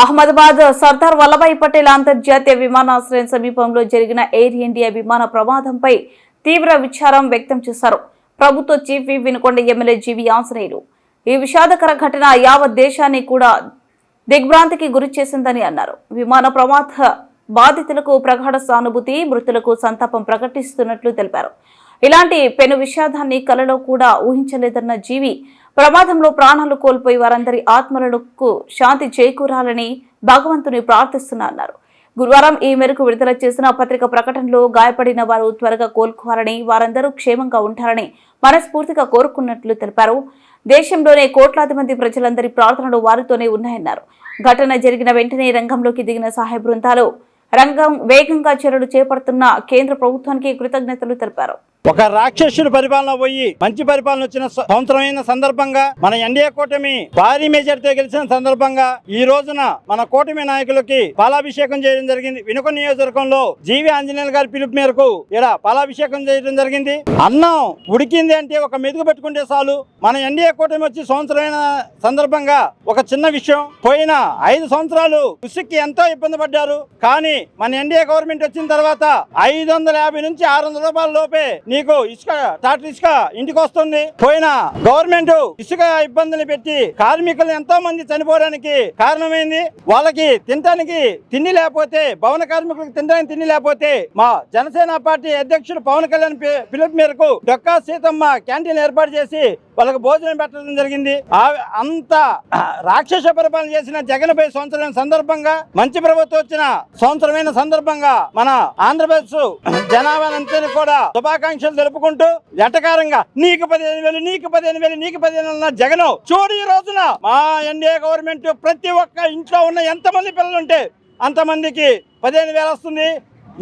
అహ్మదాబాద్ సర్దార్ వల్లభాయ్ పటేల్ అంతర్జాతీయ విమానాశ్రయం సమీపంలో జరిగిన ఎయిర్ ఇండియా విమాన ప్రమాదంపై తీవ్ర విచారం వ్యక్తం చేశారు. ప్రభుత్వ chief Vinukonda MLA G V Anjaneyulu. ఈ విషాదకర ఘటన యావత్ దేశాన్ని కూడా దిగ్భ్రాంతికి గురి చేసిందని అన్నారు. విమాన ప్రమాద బాధితులకు ప్రగాఢ సానుభూతి మృతులకు సంతాపం ప్రకటిస్తున్నట్లు తెలిపారు. ఇలాంటి పెను విషాదాన్ని కలలో కూడా ఊహించలేదన్న జీవి ప్రమాదంలో ప్రాణాలు కోల్పోయి వారందరి ఆత్మలకు శాంతి చేకూరాలని భగవంతుని ప్రార్థిస్తున్నా అన్నారు. గురువారం ఈ మేరకు విడుదల చేసిన పత్రిక ప్రకటనలో గాయపడిన వారు త్వరగా కోలుకోవాలని వారందరూ క్షేమంగా ఉంటారని మనస్ఫూర్తిగా కోరుకున్నట్లు తెలిపారు. దేశంలోనే కోట్లాది మంది ప్రజలందరి ప్రార్థనలు వారితోనే ఉన్నాయన్నారు. ఘటన జరిగిన వెంటనే రంగంలోకి దిగిన సహాయ బృందాలు రంగం వేగంగా చర్యలు చేపడుతున్న కేంద్ర ప్రభుత్వానికి కృతజ్ఞతలు తెలిపారు. ఒక రాక్షసుడి పరిపాలన పోయి మంచి పరిపాలన వచ్చిన సంవత్సరమైన సందర్భంగా మన ఎన్డీఏ కూటమి భారీ మెజార్టీతో గెలిచిన సందర్భంగా ఈ రోజున మన కూటమి నాయకులకి పాలాభిషేకం చేయడం జరిగింది. వినుక నియోజకవర్గంలో జీవి ఆంజనేయులు గారి పిలుపు మేరకు ఇక్కడ పాలాభిషేకం చేయడం జరిగింది. అన్నం ఉడికింది అంటే ఒక మెతుకు పెట్టుకుంటే చాలు. మన ఎన్డీఏ కూటమి వచ్చి సంవత్సరమైన సందర్భంగా ఒక చిన్న విషయం. పోయిన ఐదు సంవత్సరాలు కృషికి ఎంతో ఇబ్బంది పడ్డారు. కానీ మన ఎన్డీఏ గవర్నమెంట్ వచ్చిన తర్వాత ఐదు వందల యాభై నుంచి ఆరు వందల రూపాయల లోపే నీకు ఇసుక టాటర్ ఇసుక ఇంటికి వస్తుంది పోయిన గవర్నమెంట్ ఇసుక ఇబ్బందులు పెట్టి కార్మికులు ఎంతో మంది చనిపోవడానికి కారణమైంది. వాళ్ళకి తినడానికి తిండి లేకపోతే భవన కార్మికులకు తినడానికి తిండి లేకపోతే మా జనసేన పార్టీ అధ్యక్షుడు పవన్ కళ్యాణ్ పిలుపు మేరకు డొక్కా సీతమ్మ క్యాంటీన్ ఏర్పాటు చేసి వాళ్ళకి భోజనం పెట్టడం జరిగింది. అంత రాక్షస పరిపాలన చేసిన జగన్ పై సంవత్సరం సందర్భంగా మంచి ప్రభుత్వం వచ్చిన సంవత్సరమైన సందర్భంగా మన ఆంధ్రప్రదేశ్ జనాభానంతని కూడా శుభాకాంక్షలు తెలుపుకుంటూ ఎటకారంగా నీకు పదిహేను వేలు నీకు పదిహేను వేలు నీకు పదిహేను వేలు అన్న జగన్ చూడు ఈ రోజున. మా ఎన్డీఏ గవర్నమెంట్ ప్రతి ఒక్క ఇంట్లో ఉన్న ఎంతమంది పిల్లలు ఉంటే అంతమందికి పదిహేను వేలు వస్తుంది.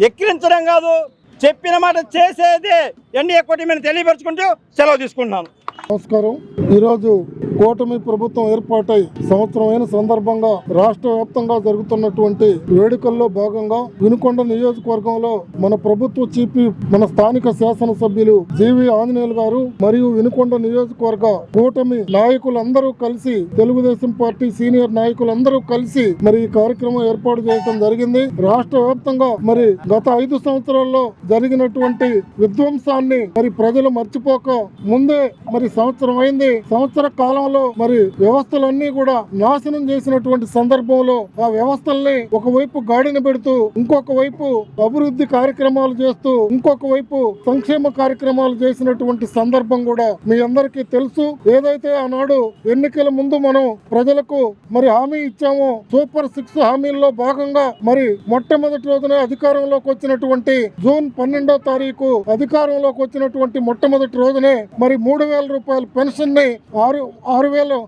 ఎక్కిరించడం కాదు. చెప్పిన మాట చేసేది ఎన్డీఏ కూటమిని తెలియపరుచుకుంటూ సెలవు తీసుకుంటున్నాను. నమస్కారం. ఈరోజు కూటమి ప్రభుత్వం ఏర్పాటై సంవత్సరమైన సందర్భంగా రాష్ట్ర వ్యాప్తంగా జరుగుతున్నటువంటి వేడుకల్లో భాగంగా వినుకొండ నియోజకవర్గంలో మన ప్రభుత్వ చీఫ్ మన స్థానిక శాసనసభ్యులు జీవి ఆంజనేయులు గారు మరియు వినుకొండ నియోజకవర్గ కూటమి నాయకులందరూ కలిసి తెలుగుదేశం పార్టీ సీనియర్ నాయకులందరూ కలిసి మరి ఈ కార్యక్రమం ఏర్పాటు చేయడం జరిగింది. రాష్ట్ర వ్యాప్తంగా మరి గత ఐదు సంవత్సరాల్లో జరిగినటువంటి విధ్వంసాన్ని మరి ప్రజలు మర్చిపోక ముందే మరి సంవత్సరం అయింది. సంవత్సర కాలంలో మరి వ్యవస్థలన్నీ కూడా నాశనం చేసినటువంటి సందర్భంలో ఆ వ్యవస్థల్ని ఒకవైపు గాడిన పెడుతూ ఇంకొక వైపు అభివృద్ధి కార్యక్రమాలు చేస్తూ ఇంకొక వైపు సంక్షేమ కార్యక్రమాలు చేసినటువంటి సందర్భం కూడా మీ అందరికీ తెలుసు. ఏదైతే ఆనాడు ఎన్నికల ముందు మనం ప్రజలకు మరి హామీ ఇచ్చామో సూపర్ సిక్స్ హామీల్లో భాగంగా మరి మొట్టమొదటి రోజున అధికారంలోకి వచ్చినటువంటి జూన్ పన్నెండో తారీఖు అధికారంలో అధికారంలోకి వచ్చినటువంటి మొట్టమొదటి రోజునే మరి మూడు వేల రూపాయల పెన్షన్ని ఆరు ఆరు వేలు